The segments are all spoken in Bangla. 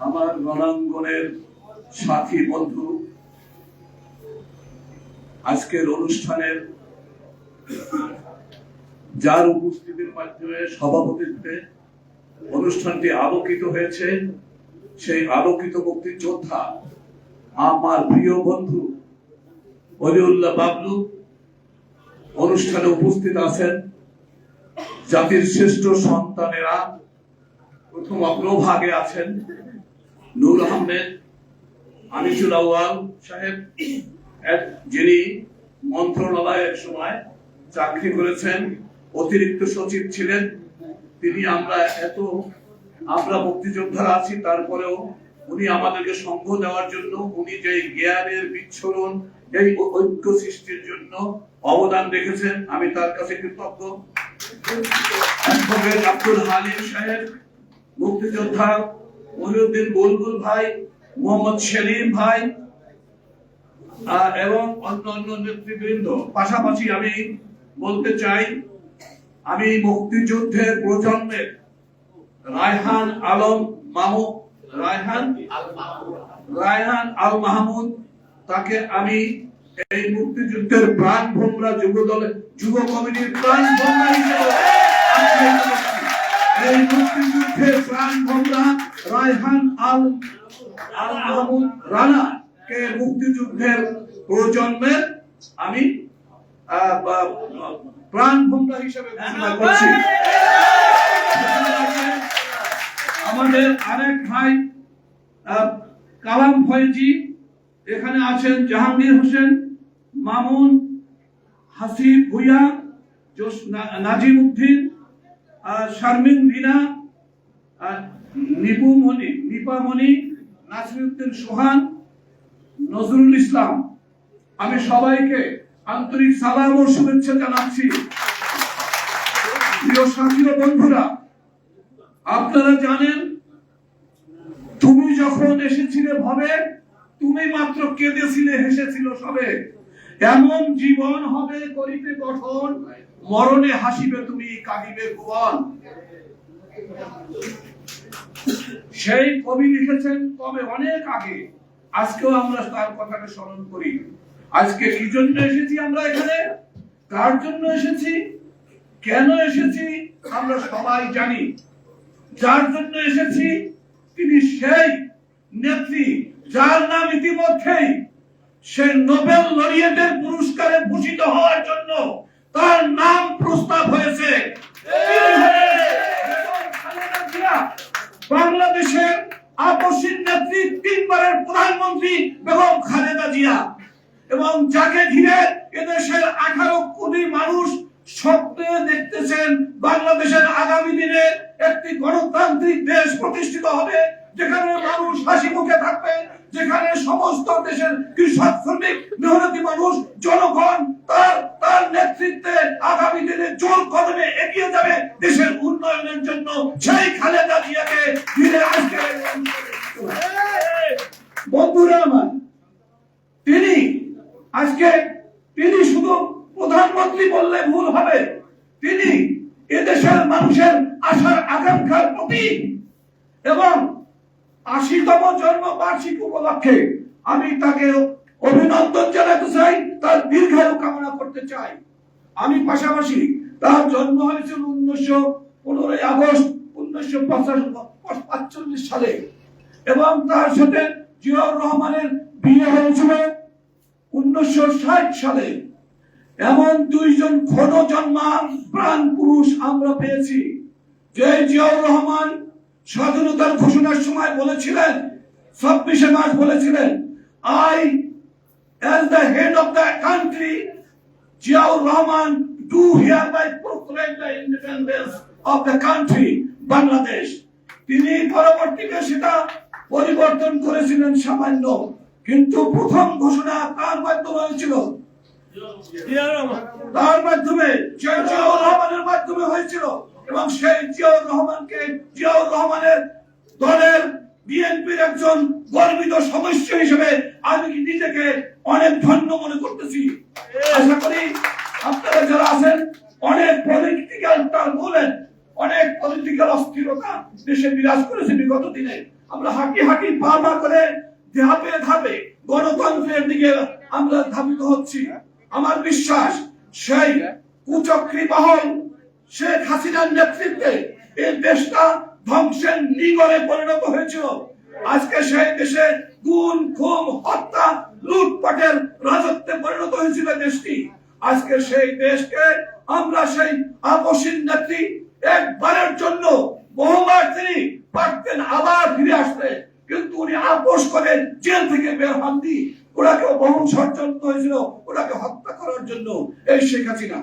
আমার রণাঙ্গনের সাথী বন্ধু আজকের অনুষ্ঠানের যার উপস্থিতির মাধ্যমে সভাপতিত্বে অনুষ্ঠানটি আলোকিত হয়েছে সেই আলোকিত মুক্তির যোদ্ধা আমার প্রিয় বন্ধু অলিউল্লাহ বাবলু অনুষ্ঠানে উপস্থিত আছেন জাতির শ্রেষ্ঠ সন্তানেরা। প্রথম অগ্রভাগে আছেন নূর আহমেদ, আনিসুল আউয়াল সাহেব যিনি মন্ত্রণালয়ের সময় চাকরি করেছেন, অতিরিক্ত সচিব ছিলেন। তিনি আমরা এত আমরা মুক্তিযোদ্ধারা আছি, তারপরেও উনি আমাদেরকে সঙ্গ দেওয়ার জন্য, উনি যে জ্ঞানের বিচ্ছরণ এই ঐক্য সৃষ্টির জন্য অবদান রেখেছেন, আমি তার কাছে কৃতজ্ঞ। আব্দুল হালিম সাহেব, মুক্তিযোদ্ধা মহিউদ্দিন বুলবুল ভাই, মোহাম্মদ সেলিম ভাই এবং অন্য অন্য নেতৃবৃন্দ। পাশাপাশি আমি বলতে চাই, আমি মুক্তিযুদ্ধের প্রজন্মের রায়হান আলম মামু রায়হান রায়হান আল মাহমুদ তাকে আমি এই মুক্তিযুদ্ধের প্রাণ ভোমরা যুব দলের যুব কমিটির প্রাণ ভোমরা হিসেবে এই মুক্তিযুদ্ধের প্রাণ ভোমরা রায়হান আল আল মাহমুদ রানা কে মুক্তিযুদ্ধের প্রজন্মের আমি প্রাণ ভোমরা হিসেবে ঘোষণা করছি। আমাদের আরেক ভাই কালাম ফয়েজি এখানে আছেন জাহাঙ্গীর হোসেন মামুন হাসিব ভুইয়া নাজিম উদ্দিন শারমিন রিনা আহ, নিপু মনি নিপা মনি নাসিরুদ্দিন সোহান নজরুল ইসলাম। আমি সবাইকে আন্তরিক সালাম ও শুভেচ্ছা জানাচ্ছি। প্রিয় সাথী বন্ধুরা আপনারা জানেন যখন এসেছিলে ভবে, তুমি মাত্র কেঁদেছিলে, হেসেছিল সবে। এমন জীবন হবে করিতে গঠন, মরণে হাসিবে তুমি, কাঁদিবে ভুবন। সেই কবি লিখেছেন কবে অনেক আগে। আজকেও আমরা তার কথাকে স্মরণ করি। আজকে কি জন্য এসেছি আমরা এখানে? কার জন্য এসেছি? কেন এসেছি? আমরা সবাই জানি। যার জন্য এসেছি, তিনি সেই নেত্রী, যার নাম ইতিমধ্যেই সে নোবেল লরিয়েটের পুরস্কারে ভূষিত হওয়ার জন্য তার নাম প্রস্তাব হয়েছে। বাংলাদেশের নেত্রী তিনবারের প্রধানমন্ত্রী বেগম খালেদা জিয়া এবং যাকে ঘিরে এদেশের আঠারো কোটি মানুষ স্বপ্নে দেখতেছেন, বাংলাদেশের আগামী দিনে একটি গণতান্ত্রিক দেশ প্রতিষ্ঠিত হবে যেখানে মানুষ হাসি মুখে থাকবে, যেখানে সমস্ত দেশের কৃষক, শ্রমিক, মেহনতি মানুষ, জনগণ তার তার নেতৃত্বে আগামী দিনে জোর কদমে এগিয়ে যাবে দেশের উন্নয়নের জন্য। সেই খালেদা জিয়াকে ঘিরে আজকে বন্ধুরা আমার, তিনি আজকে, তিনি শুধু প্রধানমন্ত্রী বললে ভুল হবে, তিনি এদেশের মানুষের আশার আকাঙ্ক্ষার প্রতীক এবং আশিতম জন্ম বার্ষিক উপলক্ষে আমি তাকে অভিনন্দন জানাতে চাই, তার দীর্ঘায়ু কামনা করতে চাই। আমি পাশাপাশি তার জন্ম হয়েছিল উনিশশো পনেরোই আগস্ট, উনিশশো পাঁচচল্লিশ সালে। এবং তার সাথে জিয়াউর রহমানের বিয়ে হয়েছিল উনিশশো ষাট সালে। এমন দুইজন ঘন জন্মান প্রাণ পুরুষ আমরা পেয়েছি, যে জিয়াউর রহমান স্বাধীনতার ঘোষণার সময় বলেছিলেন ছাব্বিশে মার্চ বলেছিলেন I as the head of the country Ziaur Rahman do hereby proclaim the independence of the country Bangladesh তিনি পরবর্তীতে সেটা পরিবর্তন করেছিলেন সামান্য কিন্তু প্রথম ঘোষণা তার মাধ্যমে হয়েছিল। তার মাধ্যমে জিয়াউর রহমানের মাধ্যমে হয়েছিল। এবং সেই জিয়াউর রহমানকে, জিয়াউর রহমানের দলের বিএনপির একজন গর্বিত সদস্য হিসেবে আমি কি নিজেকে অনেক ধন্য মনে করতেছি? আশা করি আপনারা যারা আছেন, অনেক পলিটিক্যাল টার্বুলেন্ট অনেক পলিটিক্যাল অস্থিরতা দেশে বিরাজ করেছে বিগত দিনে। আমরা হাঁটি হাঁটি পা পা করে ধাপে ধাপে গণতন্ত্রের দিকে আমরা ধাবিত হচ্ছি। আমার বিশ্বাস, সেই কুচক্রী মহল শেখ হাসিনার নেতৃত্বে এই দেশটা ধ্বংসের নিগরে পরিণত হয়েছিল। আজকে সেই দেশে গুণ খুন, হত্যা, লুটপাটের রাজত্বে পরিণত হয়েছিল দেশটি। আজকে সেই দেশকে আমরা সেই আপসীন নেত্রী একবারের জন্য বহুবার তিনি পারতেন আবার ফিরে আসতে। কিন্তু উনি আপোষ করে জেল থেকে বের হননি। ওনাকে বহু ষড়যন্ত্র হয়েছিল, ওনাকে হত্যা করার জন্য এই শেখ হাসিনা।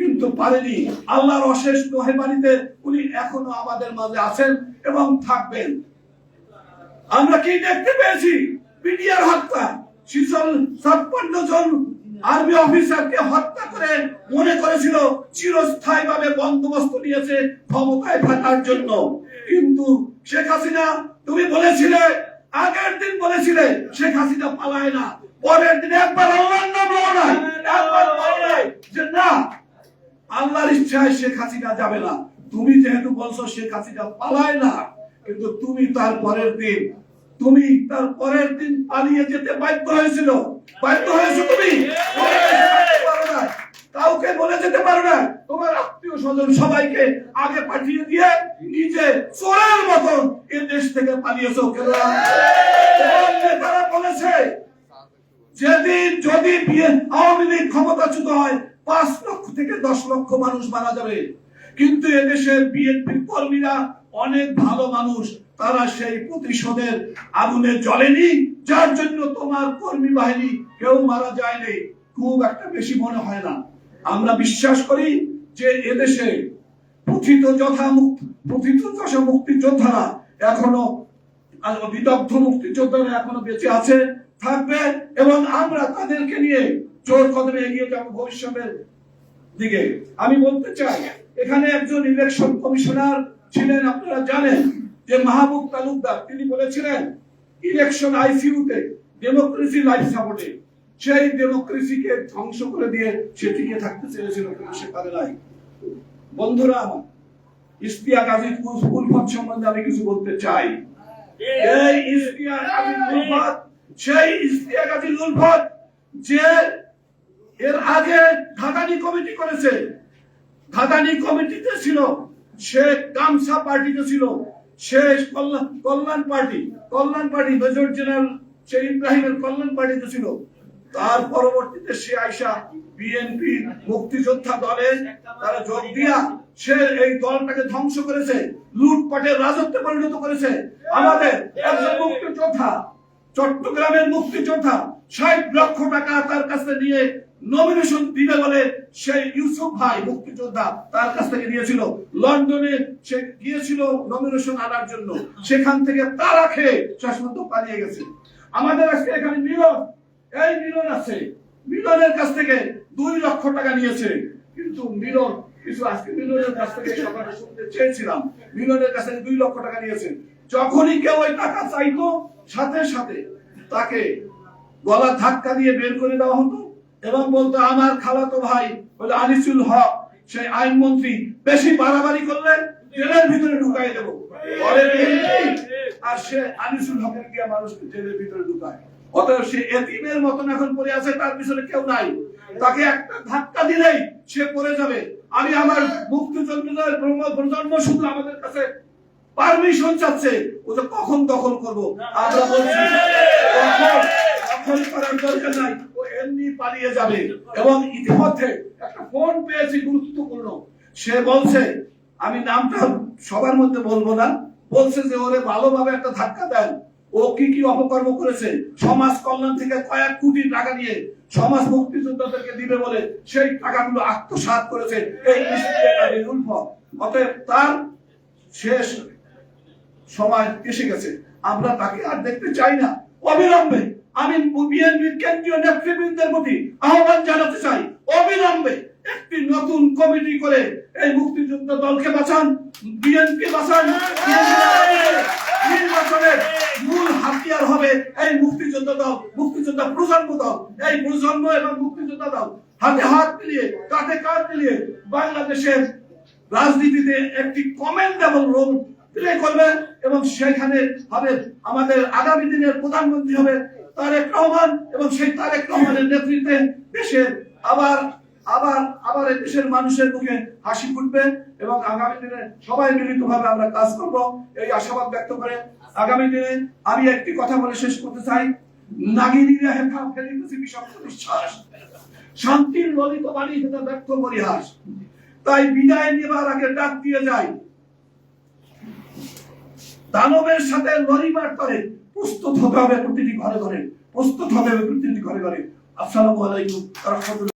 কিন্তু পারেনি। আল্লাহর অশেষ মেহরবানিতে উনি এখনও আমাদের মাঝে আছেন এবং থাকবেন। আমরা কি দেখতে পেয়েছি? পিডিআর হত্যা। ছাপ্পান্ন জন আর্মি অফিসারকে হত্যা করে মনে করেছিল বন্দোবস্ত নিয়েছে ক্ষমতায় থাকার জন্য। কিন্তু শেখ হাসিনা, তুমি বলেছিলে, আগের দিন বলেছিলে, শেখ হাসিনা পালায় না। পরের দিন একবার নাম লও নাই একবার বলো নাই যে না আল্লাহর ইচ্ছায় শেখ হাসিনা যাবে না। তুমি যেহেতু বলছো শেখ হাসিনা পালায় না, কিন্তু তুমি তার পরের দিন, তুমি তার পরের দিন পালিয়ে যেতে বাধ্য হয়েছিল। বাধ্য হয়েছো তুমি। কাউকে বলে যেতে পারো না। তোমার আত্মীয় স্বজন সবাইকে আগে পাঠিয়ে দিয়ে নিজে চোরের মতন এ দেশ থেকে পালিয়েছো নেতারা বলেছে, যেদিন যদি আওয়ামী লীগ ক্ষমতাচ্যুত হয় পাঁচ লক্ষ থেকে দশ লক্ষ মানুষ মারা যাবে। কিন্তু এদেশের বিএনপি কর্মীরা অনেক ভালো মানুষ, তারা সেই প্রতিশোধের আগুনে জ্বলেনি, যার জন্য তোমার কর্মী বাহিনী কেউ মারা যায়নি। খুব একটা বেশি মনে হয় না। আমরা বিশ্বাস করি যে এদেশে প্রথিত যথা প্রথিত যশা মুক্তিযোদ্ধারা এখনও বিদগ্ধ মুক্তিযোদ্ধারা এখনও বেঁচে আছে, থাকবে, এবং আমরা তাদেরকে নিয়ে জোর কদমে এগিয়ে যাব ভবিষ্যতের দিকে। আমি বলতে চাই, এখানে একজন ইলেকশন কমিশনার ছিলেন, আপনারা জানেন যে মাহবুব তালুকদার। তিনি বলেছিলেন ইলেকশন আইসিইউতে ডেমোক্রেসি লাইফ সাপোর্টে সেই ডেমোক্রেসিকে ধ্বংস করে দিয়ে সে টিকে থাকতে চেয়েছিল কিন্তু নাই? বন্ধুরা আমার ইস্তিয়া গাজী উলফত সম্বন্ধে আমি কিছু বলতে চাই। এই ইস্তিয়া গাজী উলফত সেই ইস্তিয়া গাজী উলফত যে এর আগে ঘাটানি কমিটি করেছে। ঘাটানি কমিটিতে ছিল সে গামছা পার্টিতে ছিল Kalyan Kalyan party. Kalyan party, major general Sheikh ইব্রাহিমের কল্যাণ পার্টিতে ছিল। তার পরবর্তীতে সে আইসা বিএনপি মুক্তিযোদ্ধা দলে তারা যোগ দিয়া সে এই দলটাকে ধ্বংস করেছে, লুটপাটের রাজত্বে পরিণত করেছে। আমাদের একজন মুক্তিযোদ্ধা, চট্টগ্রামের মুক্তিযোদ্ধা, ষাট লক্ষ টাকা তার কাছে নিয়ে নমিনেশন দিবে বলে সেই ইউসুফ ভাই, মুক্তিযোদ্ধা, তার কাছ থেকে নিয়েছিল। লন্ডনে সে গিয়েছিল নমিনেশন আনার জন্য। সেখান থেকে তারা খেয়ে শেষ পর্যন্ত পালিয়ে গেছে। আমাদের আজকে এখানে মিলন। এই মিলন আছে। মিলনের কাছ থেকে দুই লক্ষ টাকা নিয়েছে। কিন্তু মিলন কিছু আজকে মিলনের কাছ থেকে সকালে শুনতে চেয়েছিলাম। মিলনের কাছে দুই লক্ষ টাকা নিয়েছে। যখনই কেউ ওই টাকা চাইতো, সাথে সাথে তাকে গলা ধাক্কা দিয়ে বের করে দেওয়া হতো। এবং বলতো, আমার খালাতো ভাই হলো আনিসুল হক। সেই আইনমন্ত্রী বেশি বাড়াবাড়ি করলে জেলের ভিতরে ঢুকাই দেবো। বলে আর সে আনিসুল হকের গিয়ে মানুষ জেলের ভিতরে ঢুকায়। অতএব সে এতিমের মতন এখন পড়ে আছে, তার পিছনে কেউ নাই। তাকে একটা ধাক্কা দিলেই সে পড়ে যাবে। আমি আমার মুক্তিযোদ্ধাদের ব্রহ্ম- প্রজন্ম শুধু আমাদের কাছে পারমিশন চাচ্ছে। ও তো কখন দখল করব? আমরা বলছি করার দরকার নাই। এমনি পালিয়ে যাবে। এবং ইতিমধ্যে একটা ফোন পেয়েছি গুরুত্বপূর্ণ। সে বলছে, আমি নামটা সবার মধ্যে বলব না। বলছে যে, ওরে, ভালোভাবে একটা ধাক্কা দেন। ও কি কি অপকর্ম করেছে? সমাজ কল্যাণ থেকে কয়েক কোটি টাকা নিয়ে সমাজ মুক্তিযোদ্ধাদেরকে দিবে বলে সেই টাকাগুলো আত্মসাৎ করেছে এই অতএব তার শেষ সময় এসে গেছে। আমরা তাকে আর দেখতে চাই না। অবিলম্বে আমি বিএনপির কেন্দ্রীয় নেতৃবৃন্দের প্রতি আহ্বান জানাতে চাই। অবিলম্বে একটি নতুন কমিটি করে এই মুক্তিযুদ্ধ দলকে বাঁচান, বিএনপি বাঁচান। নির্বাচনের মূল হাতিয়ার হবে এই দল, মুক্তিযোদ্ধা প্রজন্ম দল। এই প্রজন্ম এবং মুক্তিযোদ্ধা দল হাতে হাত মিলিয়ে, কাঁধে কাঁধ মিলিয়ে বাংলাদেশের রাজনীতিতে একটি কমেন্ডেবল রোল প্লে করবে এবং সেখানে হবে আমাদের আগামী দিনের প্রধানমন্ত্রী হবে তারেক রহমান এবং সেই তারেক রহমানের নেতৃত্বে দেশের আবার আবার আবার দেশের মানুষের মুখে হাসি ফুটবে এবং আগামী দিনে সবাই মিলিত ভাবে আমরা কাজ করব। এই আশাবাদ ব্যক্ত করে আগামী দিনে আমি একটি কথা বলে শেষ করতে চাই। নাগিনীরা হেথা শান্তির ললিত বাণী হেথা ব্যর্থ পরিহাস। তাই বিদায় নেবার আগে ডাক দিয়ে যায় দানবের সাথে লড়িবার তরে প্রস্তুত হতে হবে প্রতিটি ঘরে ঘরে প্রস্তুত হতে হবে প্রতিটি ঘরে ঘরে আসসালামু আলাইকুম